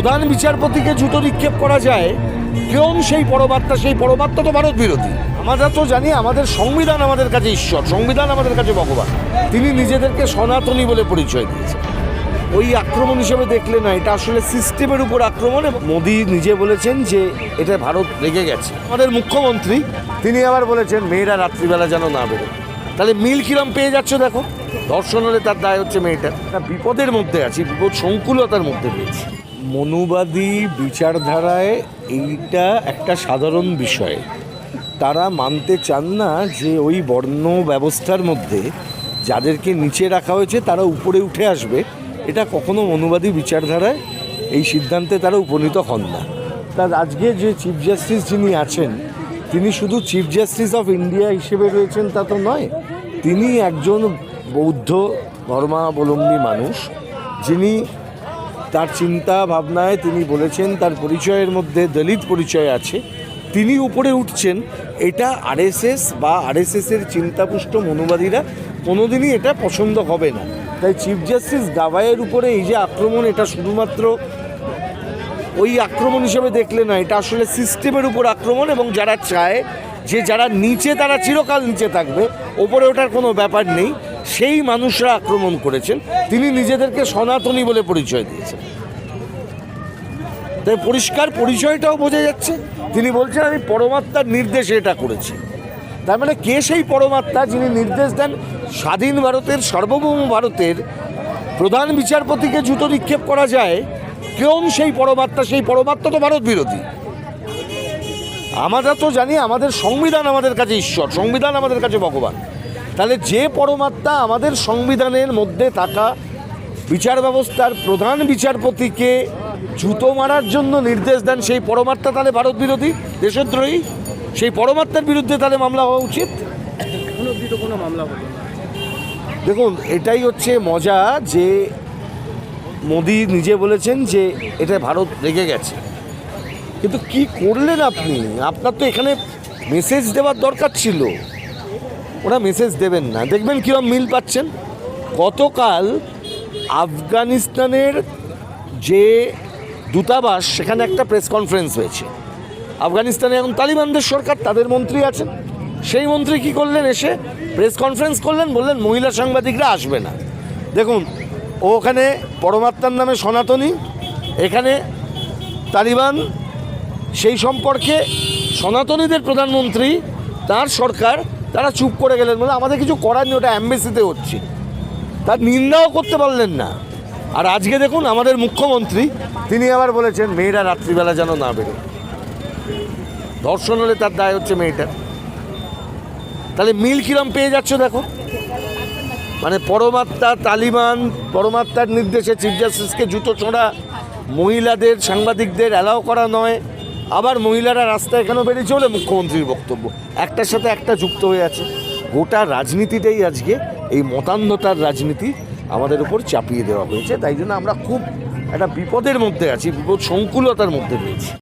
প্রধান বিচারপতিকে জুতো নিক্ষেপ করা যায় কেউ সেই পরবার্তা, সেই পরমাত্মা তো ভারত বিরোধী। আমরা তো জানি আমাদের সংবিধান আমাদের কাছে ঈশ্বর, সংবিধান আমাদের কাছে ভগবান। তিনি নিজেদেরকে সনাতনী বলে পরিচয় দিয়েছেন। ওই আক্রমণ হিসেবে দেখলে না, এটা আসলে সিস্টেমের উপর আক্রমণ মোদি নিজে বলেছেন যে এটা ভারত রেগে গেছে। আমাদের মুখ্যমন্ত্রী, তিনি আবার বলেছেন, মেয়েরা রাত্রিবেলা যেন না বেরোয়। তাহলে মিল কিরম পেয়ে যাচ্ছ দেখো। ধর্ষণ হলে তার দায় হচ্ছে মেয়েটা বিপদের মধ্যে আছি, বিপদ সংকুলতার মধ্যে রয়েছে। মনুবাদী বিচারধারায় এইটা একটা সাধারণ বিষয়। তারা মানতে চান না যে ওই বর্ণ ব্যবস্থার মধ্যে যাদেরকে নিচে রাখা হয়েছে তারা উপরে উঠে আসবে। এটা কখনো মনুবাদী বিচারধারায় এই সিদ্ধান্তে তারা উপনীত হন না। তার আজকে যে চিফ জাস্টিস যিনি আছেন, তিনি শুধু চিফ জাস্টিস অফ ইন্ডিয়া হিসেবে রয়েছেন তা তো নয়, তিনি একজন বৌদ্ধ ধর্মাবলম্বী মানুষ, যিনি তার চিন্তা ভাবনায় তিনি বলেছেন, তার পরিচয়ের মধ্যে দলিত পরিচয় আছে। তিনি উপরে উঠছেন, এটা আরএসএস বা আরএসএসের চিন্তাপুষ্ট মনোবাদীরা কোনোদিনই এটা পছন্দ হবে না। তাই চিফ জাস্টিস গাভাইয়ের উপরে এই যে আক্রমণ, এটা শুধুমাত্র ওই আক্রমণ হিসেবে দেখলে না এটা আসলে সিস্টেমের উপর আক্রমণ এবং যারা চায় যে যারা নিচে, তারা চিরকাল নিচে থাকবে, ওপরে ওঠার কোনো ব্যাপার নেই। সেই মানুষরা আক্রমণ করেছেন। তিনি নিজেদেরকে সনাতনী বলে পরিচয় দিয়েছেন। তাই পরিষ্কার পরিচয়টাও বোঝা যাচ্ছে। তিনি বলছেন, আমি পরমাত্মার নির্দেশে এটা করেছি। তার মানে কে সেই পরমাত্মা যিনি নির্দেশ দেন? স্বাধীন ভারতের, সার্বভৌম ভারতের প্রধান বিচারপতিকে জুতো নিক্ষেপ করা যায়? কেউ সেই পরমাত্মা? সেই পরমাত্মা তো ভারত বিরোধী। আমরা তো জানি আমাদের সংবিধান আমাদের কাছে ঈশ্বর, সংবিধান আমাদের কাছে ভগবান। তাহলে যে পরমাত্মা আমাদের সংবিধানের মধ্যে থাকা বিচার ব্যবস্থার প্রধান বিচারপতিকে জুতো মারার জন্য নির্দেশ দেন সেই পরমাত্মা, তাহলে ভারত বিরোধী, দেশদ্রোহী, সেই পরমাত্মার বিরুদ্ধে তাহলে মামলা হওয়া উচিত? কোনো মামলা দেখুন, এটাই হচ্ছে মজা যে মোদি নিজে বলেছেন যে এটা ভারত রেগে গেছে। কিন্তু কি করলেন আপনি? আপনার তো এখানে মেসেজ দেওয়ার দরকার ছিল। ওরা মেসেজ দেবেন না। দেখবেন কীরকম মিল পাচ্ছেন। গতকাল আফগানিস্তানের যে দূতাবাস, সেখানে একটা প্রেস কনফারেন্স হয়েছে। আফগানিস্তানে এখন তালিবানদের সরকার, তাদের মন্ত্রী আছেন। সেই মন্ত্রী কি করলেন এসে প্রেস কনফারেন্স করলেন, বললেন মহিলা সাংবাদিকরা আসবে না। দেখুন, ও ওখানে পরমাত্মার নামে সনাতনী, এখানে তালিবান, সেই সম্পর্কে সনাতনীদের প্রধানমন্ত্রী, তার সরকার তারা চুপ করে গেলেন বলে আমাদের কিছু করার নেই, ওটা অ্যাম্বাসিতে হচ্ছে। তার নিন্দাও করতে পারলেন না। আর আজকে দেখুন আমাদের মুখ্যমন্ত্রী, তিনি আবার বলেছেন, মেয়েরা রাত্রিবেলা যেন না বেরোয়। ধর্ষণ হলে তার দায় হচ্ছে মেয়েটা তাহলে মিল কিরম পেয়ে যাচ্ছ দেখো? মানে পরমাত্মা তালিবান, পরমাত্মার নির্দেশে চিফ জাস্টিসকে জুতো ছোঁড়া, মহিলাদের, সাংবাদিকদের অ্যালাউ করা নয়। আবার মহিলারা রাস্তায় কেন বেরিয়েছে বলে মুখ্যমন্ত্রীর বক্তব্য? একটার সাথে একটা যুক্ত হয়ে আছে। গোটা রাজনীতিটাই আজকে এই মতান্ধতার রাজনীতি আমাদের উপর চাপিয়ে দেওয়া হয়েছে। তাই জন্য আমরা খুব একটা বিপদের মধ্যে আছি, বিপদ সংকুলতার মধ্যে রয়েছি।